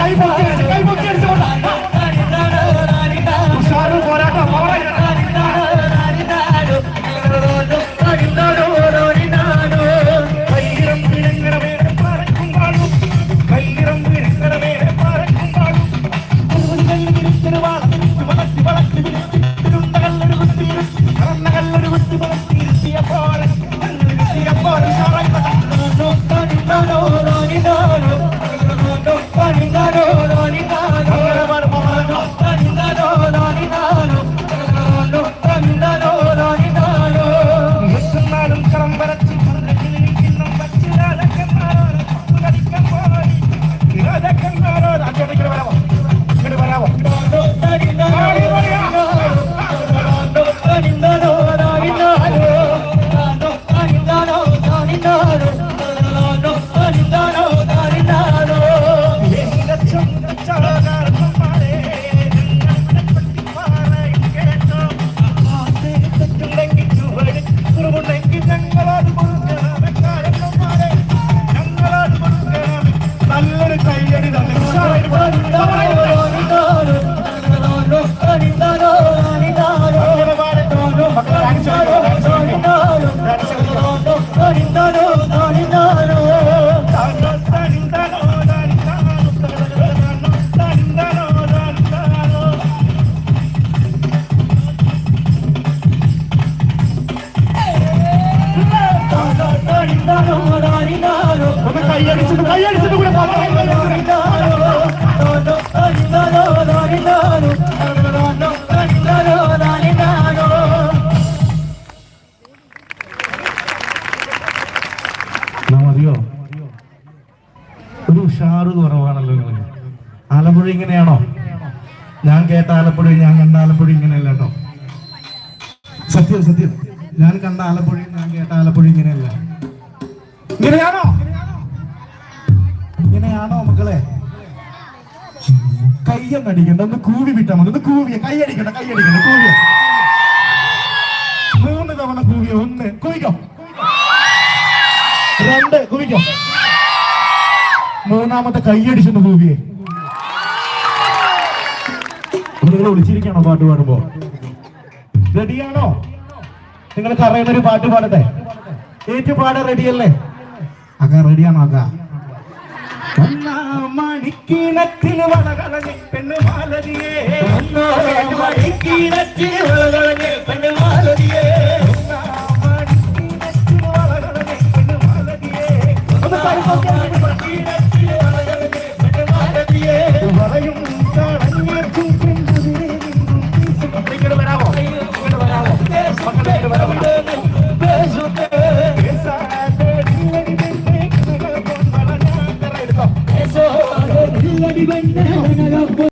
கை കൈയടിച്ചിട്ട് കൈയടിച്ചിട്ട് കൂടെ മതിയോ? ഒരു ഉഷാറ് കുറവാണല്ലോ നിങ്ങൾ ആലപ്പുഴ ഇങ്ങനെയാണോ? ഞാൻ കേട്ട ആലപ്പുഴ ഞാൻ കണ്ട ആലപ്പുഴ ഇങ്ങനെയല്ല കേട്ടോ. സത്യം സത്യം. ഞാൻ കണ്ട ആലപ്പുഴയും ഞാൻ കേട്ട ആലപ്പുഴ ഇങ്ങനെയല്ല. ഇങ്ങനെയാണോ? ആണോ മക്കളെ? കയ്യൊന്നും അടിക്കണ്ട ഒന്ന് കൂവി വിട്ടാ മതി ഒന്ന് കൂവിയ കൈയടിക്കണ്ട കൈയടിക്കണ്ട കൂവിയ. മൂന്ന് തവണ കൂവിയ ഒന്ന്. കുവിക്കോ? രണ്ട് കുവിക്കോ? മൂന്നാമത്തെ കയ്യടിച്ചൊന്ന് കൂവിയെ. നിങ്ങൾ വിളിച്ചിരിക്കണോ പാട്ട് പാടുമ്പോ? റെഡിയാണോ? നിങ്ങൾക്ക് അറിയുന്ന ഒരു പാട്ട് പാടട്ടെ? ഏറ്റുപാട് റെഡിയല്ലേ? അക്ക റെഡിയാണോ അക്ക மணிக்கீழத்தில் வளகலனை பெண்ணு மாலதியே மணிக்கீழத்தில் வளகலனை